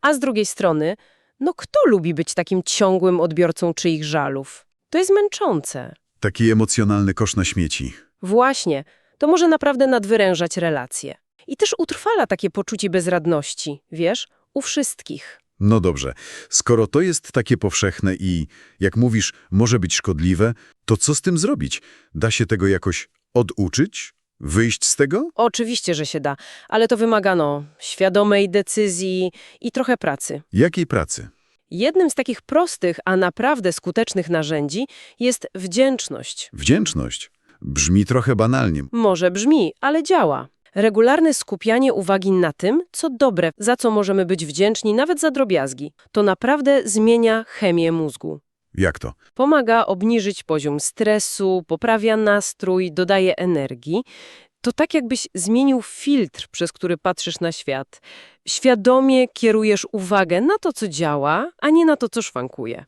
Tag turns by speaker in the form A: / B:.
A: A z drugiej strony, no kto lubi być takim ciągłym odbiorcą czyich żalów? To jest męczące.
B: Taki emocjonalny kosz na śmieci.
A: Właśnie, to może naprawdę nadwyrężać relacje. I też utrwala takie poczucie bezradności, wiesz, u wszystkich.
B: No dobrze, skoro to jest takie powszechne i, jak mówisz, może być szkodliwe, to co z tym zrobić? Da się tego jakoś oduczyć? Wyjść z tego?
A: Oczywiście, że się da, ale to wymaga, no, świadomej decyzji i trochę pracy.
B: Jakiej pracy?
A: Jednym z takich prostych, a naprawdę skutecznych narzędzi jest wdzięczność.
B: Wdzięczność. Brzmi trochę banalnie.
A: Może brzmi, ale działa. Regularne skupianie uwagi na tym, co dobre, za co możemy być wdzięczni nawet za drobiazgi, to naprawdę zmienia chemię mózgu.
B: Jak to?
A: Pomaga obniżyć poziom stresu, poprawia nastrój, dodaje energii. To tak jakbyś zmienił filtr, przez który patrzysz na świat. Świadomie kierujesz uwagę na to, co działa, a nie na to, co szwankuje.